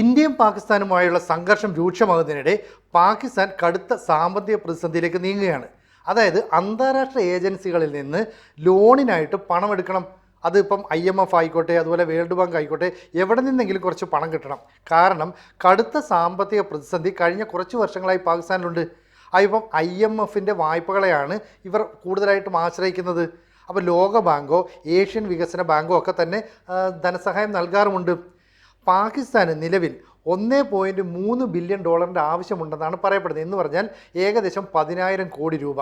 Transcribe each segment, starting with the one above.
ഇന്ത്യയും പാകിസ്ഥാനുമായുള്ള സംഘർഷം രൂക്ഷമാകുന്നതിനിടെ പാകിസ്ഥാൻ കടുത്ത സാമ്പത്തിക പ്രതിസന്ധിയിലേക്ക് നീങ്ങുകയാണ്. അതായത് അന്താരാഷ്ട്ര ഏജൻസികളിൽ നിന്ന് ലോണിനായിട്ട് പണം എടുക്കണം അതിപ്പം ഐ എം എഫ് ആയിക്കോട്ടെ അതുപോലെ വേൾഡ് ബാങ്ക് ആയിക്കോട്ടെ എവിടെ നിന്നെങ്കിലും കുറച്ച് പണം കിട്ടണം. കാരണം കടുത്ത സാമ്പത്തിക പ്രതിസന്ധി കഴിഞ്ഞ കുറച്ച് വർഷങ്ങളായി പാകിസ്ഥാനിലുണ്ട്. അതിപ്പം ഐ എം എഫിന്റെ വായ്പകളെയാണ് ഇവർ കൂടുതലായിട്ടും ആശ്രയിക്കുന്നത്. അപ്പോൾ ലോക ബാങ്കോ ഏഷ്യൻ വികസന ബാങ്കോ ഒക്കെ തന്നെ ധനസഹായം നൽകാറുമുണ്ട്. പാകിസ്ഥാന് നിലവിൽ ഒന്നേ പോയിന്റ് മൂന്ന് ബില്യൺ ഡോളറിന്റെ ആവശ്യമുണ്ടെന്നാണ് പറയപ്പെടുന്നത്. എന്ന് പറഞ്ഞാൽ ഏകദേശം പതിനായിരം കോടി രൂപ.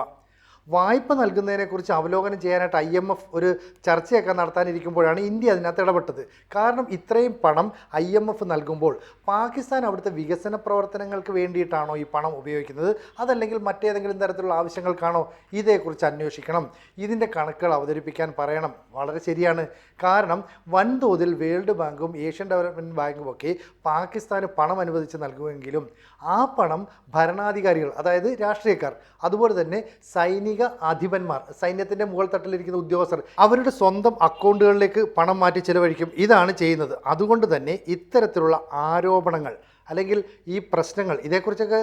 വായ്പ നൽകുന്നതിനെക്കുറിച്ച് അവലോകനം ചെയ്യാനായിട്ട് ഐ എം എഫ് ഒരു ചർച്ചയൊക്കെ നടത്താനിരിക്കുമ്പോഴാണ് ഇന്ത്യ അതിനകത്ത് ഇടപെട്ടത്. കാരണം ഇത്രയും പണം ഐ എം എഫ് നൽകുമ്പോൾ പാകിസ്ഥാൻ അവിടുത്തെ വികസന പ്രവർത്തനങ്ങൾക്ക് വേണ്ടിയിട്ടാണോ ഈ പണം ഉപയോഗിക്കുന്നത്? അതല്ലെങ്കിൽ മറ്റേതെങ്കിലും തരത്തിലുള്ള ആവശ്യങ്ങൾക്കാണോ ഇതേക്കുറിച്ച് അന്വേഷിക്കണം? ഇതിന്റെ കണക്കുകൾ അവതരിപ്പിക്കാൻ പറയണം. വളരെ ശരിയാണ്. കാരണം വൻതോതിൽ വേൾഡ് ബാങ്കും ഏഷ്യൻ ഡെവലപ്മെന്റ് ബാങ്കും ഒക്കെ പാകിസ്ഥാന് പണം അനുവദിച്ച് നൽകുമെങ്കിലും ആ പണം ഭരണാധികാരികൾ അതായത് രാഷ്ട്രീയക്കാർ അതുപോലെ തന്നെ സൈനിക അധിപന്മാർ സൈന്യത്തിന്റെ മുകൾ തട്ടിലിരിക്കുന്ന ഉദ്യോഗസ്ഥർ അവരുടെ സ്വന്തം അക്കൗണ്ടുകളിലേക്ക് പണം മാറ്റി ചെലവഴിക്കും. ഇതാണ് ചെയ്യുന്നത്. അതുകൊണ്ട് തന്നെ ഇത്തരത്തിലുള്ള ആരോപണങ്ങൾ അല്ലെങ്കിൽ ഈ പ്രശ്നങ്ങൾ ഇതേക്കുറിച്ചൊക്കെ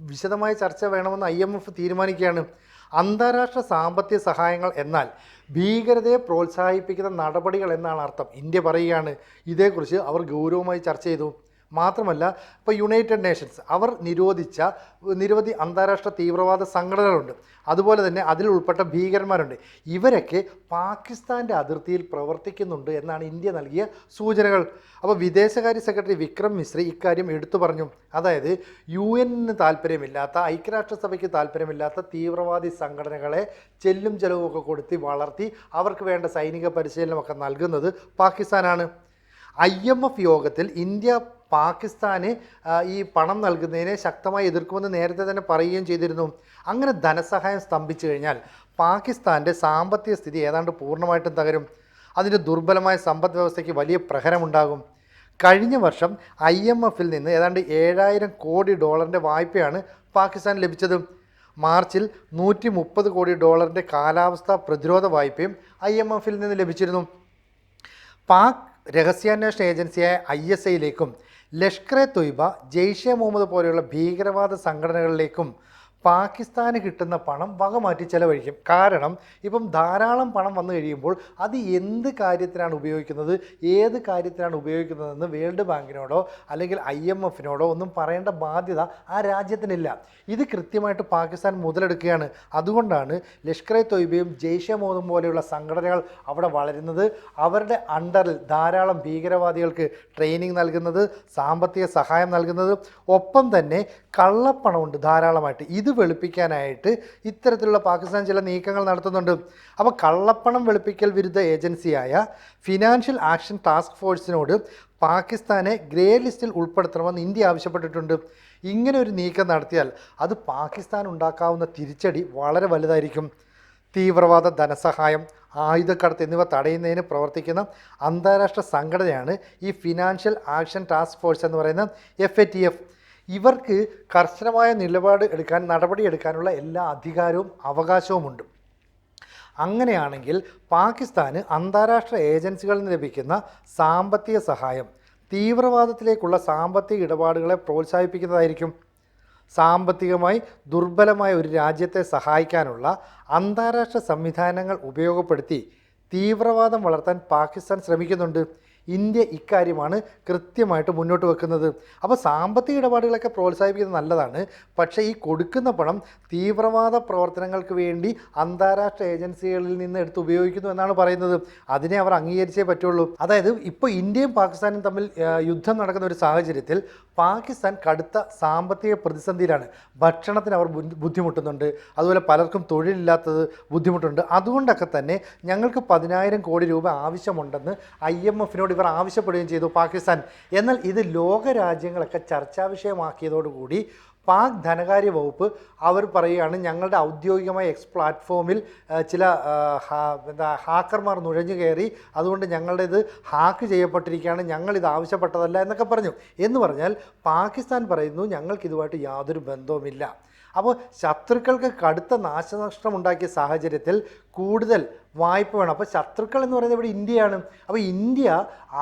വിശദമായ ചർച്ച വേണമെന്ന് ഐ എം എഫ് തീരുമാനിക്കുകയാണ്. അന്താരാഷ്ട്ര സാമ്പത്തിക സഹായങ്ങൾ എന്നാൽ ഭീകരതയെ പ്രോത്സാഹിപ്പിക്കുന്ന നടപടികൾ എന്നാണ് അർത്ഥം. ഇന്ത്യ പറയുകയാണ് ഇതേക്കുറിച്ച് അവർ ഗൗരവമായി ചർച്ച ചെയ്തു. മാത്രമല്ല ഇപ്പോൾ യുണൈറ്റഡ് നേഷൻസ് അവർ നിരോധിച്ച നിരവധി അന്താരാഷ്ട്ര തീവ്രവാദ സംഘടനകളുണ്ട്. അതുപോലെ തന്നെ അതിൽ ഉൾപ്പെട്ട ഭീകരന്മാരുണ്ട്. ഇവരൊക്കെ പാകിസ്ഥാന്റെ അതിർത്തിയിൽ പ്രവർത്തിക്കുന്നുണ്ട് എന്നാണ് ഇന്ത്യ നൽകിയ സൂചനകൾ. അപ്പോൾ വിദേശകാര്യ സെക്രട്ടറി വിക്രം മിശ്രി ഇക്കാര്യം എടുത്തു പറഞ്ഞു. അതായത് യു എന്നിന് താല്പര്യമില്ലാത്ത ഐക്യരാഷ്ട്രസഭയ്ക്ക് താല്പര്യമില്ലാത്ത തീവ്രവാദി സംഘടനകളെ ചെല്ലും ചെലവുമൊക്കെ കൊടുത്തി വളർത്തി അവർക്ക് വേണ്ട സൈനിക പരിശീലനമൊക്കെ നൽകുന്നത് പാകിസ്ഥാനാണ്. ഐ എം എഫ് യോഗത്തിൽ ഇന്ത്യ പാകിസ്ഥാന് ഈ പണം നൽകുന്നതിനെ ശക്തമായി എതിർക്കുമെന്ന് നേരത്തെ തന്നെ പറയുകയും ചെയ്തിരുന്നു. അങ്ങനെ ധനസഹായം സ്തംഭിച്ചു കഴിഞ്ഞാൽ പാകിസ്ഥാന്റെ സാമ്പത്തിക സ്ഥിതി ഏതാണ്ട് പൂർണമായിട്ടും തകരും. അതിന്റെ ദുർബലമായ സമ്പദ് വ്യവസ്ഥയ്ക്ക് വലിയ പ്രഹരമുണ്ടാകും. കഴിഞ്ഞ വർഷം ഐ എം എഫിൽ നിന്ന് ഏതാണ്ട് ഏഴായിരം കോടി ഡോളറിന്റെ വായ്പയാണ് പാകിസ്ഥാൻ ലഭിച്ചത്. മാർച്ചിൽ നൂറ്റി മുപ്പത് കോടി ഡോളറിന്റെ കാലാവസ്ഥാ പ്രതിരോധ വായ്പയും ഐ എം എഫിൽ നിന്ന് ലഭിച്ചിരുന്നു. പാക് രഹസ്യാന്വേഷണ ഏജൻസിയായ ഐ എസ് ഐയിലേക്കും ലഷ്കർ എ തൊയ്ബ ജെയ്ഷെ മുഹമ്മദ് പോലെയുള്ള ഭീകരവാദ സംഘടനകളിലേക്കും പാകിസ്ഥാന് കിട്ടുന്ന പണം വകമാറ്റി ചെലവഴിക്കും. കാരണം ഇപ്പം ധാരാളം പണം വന്നു കഴിയുമ്പോൾ അത് എന്ത് കാര്യത്തിനാണ് ഉപയോഗിക്കുന്നത് ഏത് കാര്യത്തിനാണ് ഉപയോഗിക്കുന്നതെന്ന് വേൾഡ് ബാങ്കിനോടോ അല്ലെങ്കിൽ ഐ എം എഫിനോടോ ഒന്നും പറയേണ്ട ബാധ്യത ആ രാജ്യത്തിനില്ല. ഇത് കൃത്യമായിട്ട് പാകിസ്ഥാൻ മുതലെടുക്കുകയാണ്. അതുകൊണ്ടാണ് ലഷ്കർ എ തൊയ്ബയും ജെയ്ഷെ മോദും പോലെയുള്ള സംഘടനകൾ അവിടെ വളരുന്നത്. അവരുടെ അണ്ടറിൽ ധാരാളം ഭീകരവാദികൾക്ക് ട്രെയിനിങ് നൽകുന്നത് സാമ്പത്തിക സഹായം നൽകുന്നത്. ഒപ്പം തന്നെ കള്ളപ്പണമുണ്ട് ധാരാളമായിട്ട്. ഇത് വെളുപ്പിക്കാനായിട്ട് ഇത്തരത്തിലുള്ള പാകിസ്ഥാൻ ചില നീക്കങ്ങൾ നടത്തുന്നുണ്ട്. അപ്പോൾ കള്ളപ്പണം വെളുപ്പിക്കൽ വിരുദ്ധ ഏജൻസിയായ ഫിനാൻഷ്യൽ ആക്ഷൻ ടാസ്ക് ഫോഴ്സിനോട് പാകിസ്ഥാനെ ഗ്രേ ലിസ്റ്റിൽ ഉൾപ്പെടുത്തണമെന്ന് ഇന്ത്യ ആവശ്യപ്പെട്ടിട്ടുണ്ട്. ഇങ്ങനെ ഒരു നീക്കം നടത്തിയാൽ അത് പാകിസ്ഥാൻ ഉണ്ടാക്കാവുന്ന തിരിച്ചടി വളരെ വലുതായിരിക്കും. തീവ്രവാദ ധനസഹായം ആയുധക്കടത്ത് എന്നിവ തടയുന്നതിന് പ്രവർത്തിക്കുന്ന അന്താരാഷ്ട്ര സംഘടനയാണ് ഈ ഫിനാൻഷ്യൽ ആക്ഷൻ ടാസ്ക് ഫോഴ്സ് എന്ന് പറയുന്ന എഫ് എ ടി എഫ് ഇവർക്ക് കർശനമായ നിലപാട് എടുക്കാൻ നടപടിയെടുക്കാനുള്ള എല്ലാ അധികാരവും അവകാശവുമുണ്ട്. അങ്ങനെയാണെങ്കിൽ പാകിസ്ഥാന് അന്താരാഷ്ട്ര ഏജൻസികളിൽ നിന്ന് ലഭിക്കുന്ന സാമ്പത്തിക സഹായം തീവ്രവാദത്തിലേക്കുള്ള സാമ്പത്തിക ഇടപാടുകളെ പ്രോത്സാഹിപ്പിക്കുന്നതായിരിക്കും. സാമ്പത്തികമായി ദുർബലമായ ഒരു രാജ്യത്തെ സഹായിക്കാനുള്ള അന്താരാഷ്ട്ര സംവിധാനങ്ങൾ ഉപയോഗപ്പെടുത്തി തീവ്രവാദം വളർത്താൻ പാകിസ്ഥാൻ ശ്രമിക്കുന്നുണ്ട്. ഇന്ത്യ ഇക്കാര്യമാണ് കൃത്യമായിട്ട് മുന്നോട്ട് വെക്കുന്നത്. അപ്പോൾ സാമ്പത്തിക ഇടപാടുകളൊക്കെ പ്രോത്സാഹിപ്പിക്കുന്നത് നല്ലതാണ്. പക്ഷേ ഈ കൊടുക്കുന്ന പണം തീവ്രവാദ പ്രവർത്തനങ്ങൾക്ക് വേണ്ടി അന്താരാഷ്ട്ര ഏജൻസികളിൽ നിന്ന് എടുത്ത് ഉപയോഗിക്കുന്നു എന്നാണ് പറയുന്നത്. അതിനെ അവർ അംഗീകരിച്ചേ പറ്റുള്ളൂ. അതായത് ഇപ്പോൾ ഇന്ത്യയും പാകിസ്ഥാനും തമ്മിൽ യുദ്ധം നടക്കുന്ന ഒരു സാഹചര്യത്തിൽ പാകിസ്ഥാൻ കടുത്ത സാമ്പത്തിക പ്രതിസന്ധിയിലാണ്. ഭക്ഷണത്തിന് അവർ ബുദ്ധിമുട്ടുന്നുണ്ട്. അതുപോലെ പലർക്കും തൊഴിലില്ലാത്തത് ബുദ്ധിമുട്ടുണ്ട്. അതുകൊണ്ടൊക്കെ തന്നെ ഞങ്ങൾക്ക് പതിനായിരം കോടി രൂപ ആവശ്യമുണ്ടെന്ന് ഐ എം എഫിനോട് ഇവർ ആവശ്യപ്പെടുകയും ചെയ്തു പാകിസ്ഥാൻ. എന്നാൽ ഇത് ലോക രാജ്യങ്ങളൊക്കെ ചർച്ചാ വിഷയമാക്കിയതോടുകൂടി പാക് ധനകാര്യ വകുപ്പ് അവർ പറയുകയാണ് ഞങ്ങളുടെ ഔദ്യോഗികമായ എക്സ് പ്ലാറ്റ്ഫോമിൽ ചില എന്താ ഹാക്കർമാർ നുഴഞ്ഞു കയറി അതുകൊണ്ട് ഞങ്ങളുടെ ഇത് ഹാക്ക് ചെയ്യപ്പെട്ടിരിക്കുകയാണ് ഞങ്ങൾ ഇത് ആവശ്യപ്പെട്ടതല്ല എന്നൊക്കെ പറഞ്ഞു. എന്ന് പറഞ്ഞാൽ പാകിസ്ഥാൻ പറയുന്നു ഞങ്ങൾക്ക് ഇതുമായിട്ട് യാതൊരു ബന്ധവുമില്ല. അപ്പോൾ ശത്രുക്കൾക്ക് കടുത്ത നാശനഷ്ടമുണ്ടാക്കിയ സാഹചര്യത്തിൽ കൂടുതൽ വായ്പ വേണം. അപ്പോൾ ശത്രുക്കൾ എന്ന് പറയുന്നത് ഇവിടെ ഇന്ത്യയാണ്. അപ്പോൾ ഇന്ത്യ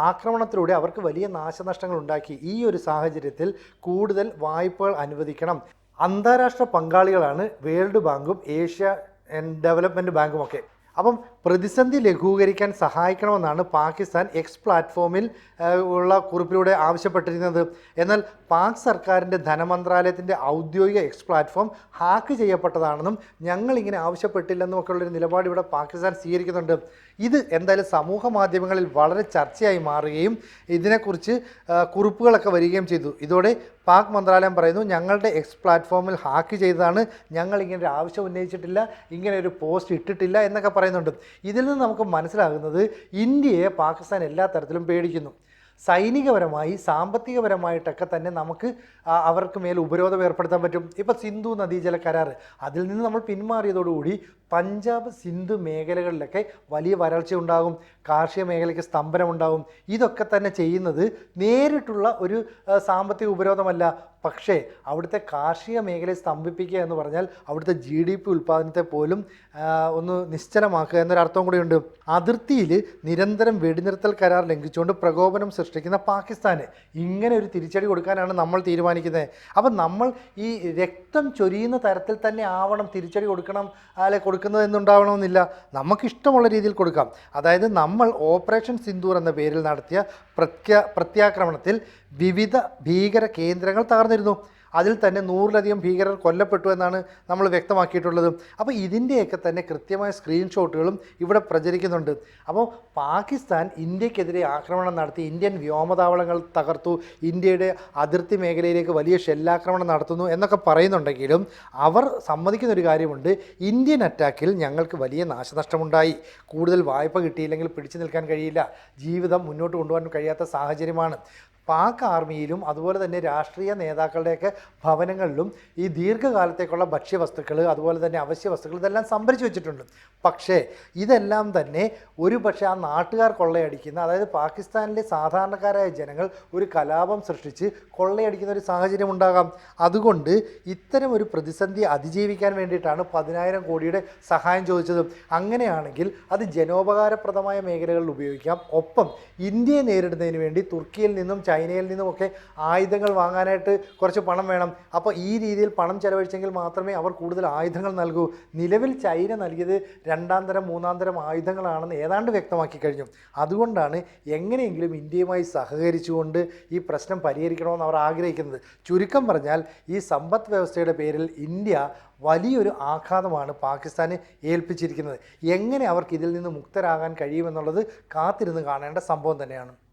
ആക്രമണത്തിലൂടെ അവർക്ക് വലിയ നാശനഷ്ടങ്ങൾ ഉണ്ടാക്കി. ഈ ഒരു സാഹചര്യത്തിൽ കൂടുതൽ വായ്പകൾ അനുവദിക്കണം. അന്താരാഷ്ട്ര പങ്കാളികളാണ് വേൾഡ് ബാങ്കും ഏഷ്യ ഡെവലപ്മെന്റ് ബാങ്കും ഒക്കെ അപ്പം പ്രതിസന്ധി ലഘൂകരിക്കാൻ സഹായിക്കണമെന്നാണ് പാകിസ്ഥാൻ എക്സ് പ്ലാറ്റ്ഫോമിൽ ഉള്ള കുറിപ്പിലൂടെ ആവശ്യപ്പെട്ടിരുന്നത്. എന്നാൽ പാക് സർക്കാരിന്റെ ധനമന്ത്രാലയത്തിന്റെ ഔദ്യോഗിക എക്സ് പ്ലാറ്റ്ഫോം ഹാക്ക് ചെയ്യപ്പെട്ടതാണെന്നും ഞങ്ങൾ ഇങ്ങനെ ആവശ്യപ്പെട്ടില്ലെന്നും ഒക്കെ ഉള്ളൊരു നിലപാട് ഇവിടെ പാകിസ്ഥാൻ സ്വീകരിക്കുന്നുണ്ട്. ഇത് എന്തായാലും സമൂഹ മാധ്യമങ്ങളിൽ വളരെ ചർച്ചയായി മാറുകയും ഇതിനെക്കുറിച്ച് കുറിപ്പുകളൊക്കെ വരികയും ചെയ്തു. ഇതോടെ പാക് മന്ത്രാലയം പറയുന്നു ഞങ്ങളുടെ എക്സ് പ്ലാറ്റ്ഫോമിൽ ഹാക്ക് ചെയ്തതാണ് ഞങ്ങൾ ഇങ്ങനെ ഒരു ആവശ്യം ഉന്നയിച്ചിട്ടില്ല ഇങ്ങനെ ഒരു പോസ്റ്റ് ഇട്ടിട്ടില്ല എന്നൊക്കെ പറയുന്നുണ്ട്. ഇതിൽ നിന്ന് നമുക്ക് മനസ്സിലാകുന്നത് ഇന്ത്യയെ പാകിസ്ഥാൻ എല്ലാ തരത്തിലും പേടിക്കുന്നു. സൈനികപരമായി സാമ്പത്തികപരമായിട്ടൊക്കെ തന്നെ നമുക്ക് അവർക്ക് മേൽ ഉപരോധം ഏർപ്പെടുത്താൻ പറ്റും. ഇപ്പോൾ സിന്ധു നദീജല കരാർ അതിൽ നിന്ന് നമ്മൾ പിന്മാറിയതോടുകൂടി പഞ്ചാബ് സിന്ധു മേഖലകളിലൊക്കെ വലിയ വരൾച്ച ഉണ്ടാകും കാർഷിക മേഖലയ്ക്ക് സ്തംഭനം ഉണ്ടാകും ഇതൊക്കെ തന്നെ ചെയ്യുന്നത് നേരിട്ടുള്ള ഒരു സാമ്പത്തിക ഉപരോധമല്ല പക്ഷേ അവിടുത്തെ കാർഷിക മേഖലയെ സ്തംഭിപ്പിക്കുക എന്ന് പറഞ്ഞാൽ അവിടുത്തെ ജി ഡി പി ഉൽപ്പാദനത്തെ പോലും ഒന്ന് നിശ്ചലമാക്കുക എന്നൊരർത്ഥം കൂടിയുണ്ട്. അതിർത്തിയിൽ നിരന്തരം വെടിനിർത്തൽ കരാർ ലംഘിച്ചുകൊണ്ട് പ്രകോപനം സൃഷ്ടിക്കുന്ന പാകിസ്ഥാന് ഇങ്ങനെ ഒരു തിരിച്ചടി കൊടുക്കാനാണ് നമ്മൾ തീരുമാനിക്കുന്നത്. അപ്പം നമ്മൾ ഈ രക്തം ചൊരിയുന്ന തരത്തിൽ തന്നെ ആവണം തിരിച്ചടി കൊടുക്കണം അല്ലെ കൊടുക്കുന്നത് എന്നുണ്ടാവണമെന്നില്ല. നമുക്കിഷ്ടമുള്ള രീതിയിൽ കൊടുക്കാം. അതായത് നമ്മൾ ഓപ്പറേഷൻ സിന്ദൂർ എന്ന പേരിൽ നടത്തിയ പ്രത്യാ പ്രത്യാക്രമണത്തിൽ വിവിധ ഭീകര കേന്ദ്രങ്ങൾ തകർന്നിരുന്നു. അതിൽ തന്നെ നൂറിലധികം ഭീകരർ കൊല്ലപ്പെട്ടു എന്നാണ് നമ്മൾ വ്യക്തമാക്കിയിട്ടുള്ളത്. അപ്പോൾ ഇതിന്റെയൊക്കെ തന്നെ കൃത്യമായ സ്ക്രീൻഷോട്ടുകളും ഇവിടെ പ്രചരിക്കുന്നുണ്ട്. അപ്പോൾ പാകിസ്ഥാൻ ഇന്ത്യക്കെതിരെ ആക്രമണം നടത്തി ഇന്ത്യൻ വ്യോമതാവളങ്ങൾ തകർത്തു ഇന്ത്യയുടെ അതിർത്തി മേഖലയിലേക്ക് വലിയ ഷെല്ലാക്രമണം നടത്തുന്നു എന്നൊക്കെ പറയുന്നുണ്ടെങ്കിലും അവർ സമ്മതിക്കുന്ന ഒരു കാര്യമുണ്ട്. ഇന്ത്യൻ അറ്റാക്കിൽ ഞങ്ങൾക്ക് വലിയ നാശനഷ്ടമുണ്ടായി. കൂടുതൽ വായ്പ കിട്ടിയില്ലെങ്കിൽ പിടിച്ചു നിൽക്കാൻ കഴിയില്ല. ജീവിതം മുന്നോട്ട് കൊണ്ടുപോകാൻ കഴിയാത്ത സാഹചര്യമാണ്. പാക് ആർമിയിലും അതുപോലെ തന്നെ രാഷ്ട്രീയ നേതാക്കളുടെയൊക്കെ ഭവനങ്ങളിലും ഈ ദീർഘകാലത്തേക്കുള്ള ഭക്ഷ്യവസ്തുക്കൾ അതുപോലെ തന്നെ അവശ്യ വസ്തുക്കൾ ഇതെല്ലാം സംഭരിച്ചു വെച്ചിട്ടുണ്ട്. പക്ഷേ ഇതെല്ലാം തന്നെ ഒരു പക്ഷേ ആ നാട്ടുകാർ കൊള്ളയടിക്കുന്ന അതായത് പാകിസ്ഥാനിലെ സാധാരണക്കാരായ ജനങ്ങൾ ഒരു കലാപം സൃഷ്ടിച്ച് കൊള്ളയടിക്കുന്ന ഒരു സാഹചര്യം ഉണ്ടാകാം. അതുകൊണ്ട് ഇത്തരം ഒരു പ്രതിസന്ധി അതിജീവിക്കാൻ വേണ്ടിയിട്ടാണ് പതിനായിരം കോടിയുടെ സഹായം ചോദിച്ചത്. അങ്ങനെയാണെങ്കിൽ അത് ജനോപകാരപ്രദമായ മേഖലകളിൽ ഉപയോഗിക്കാം. ഒപ്പം ഇന്ത്യയെ നേരിടുന്നതിന് വേണ്ടി തുർക്കിയിൽ നിന്നും ചൈനയിൽ നിന്നുമൊക്കെ ആയുധങ്ങൾ വാങ്ങാനായിട്ട് കുറച്ച് പണം വേണം. അപ്പോൾ ഈ രീതിയിൽ പണം ചെലവഴിച്ചെങ്കിൽ മാത്രമേ അവർ കൂടുതൽ ആയുധങ്ങൾ നൽകൂ. നിലവിൽ ചൈന നൽകിയത് രണ്ടാം തരം മൂന്നാം തരം ആയുധങ്ങളാണെന്ന് ഏതാണ്ട് വ്യക്തമാക്കി കഴിഞ്ഞു. അതുകൊണ്ടാണ് എങ്ങനെയെങ്കിലും ഇന്ത്യയുമായി സഹകരിച്ചുകൊണ്ട് ഈ പ്രശ്നം പരിഹരിക്കണമെന്ന് അവർ ആഗ്രഹിക്കുന്നത്. ചുരുക്കം പറഞ്ഞാൽ ഈ സമ്പദ് വ്യവസ്ഥയുടെ പേരിൽ ഇന്ത്യ വലിയൊരു ആഘാതമാണ് പാകിസ്ഥാന് ഏൽപ്പിച്ചിരിക്കുന്നത്. എങ്ങനെ അവർക്ക് ഇതിൽ നിന്ന് മുക്തരാകാൻ കഴിയുമെന്നുള്ളത് കാത്തിരുന്ന് കാണേണ്ട സംഭവം തന്നെയാണ്.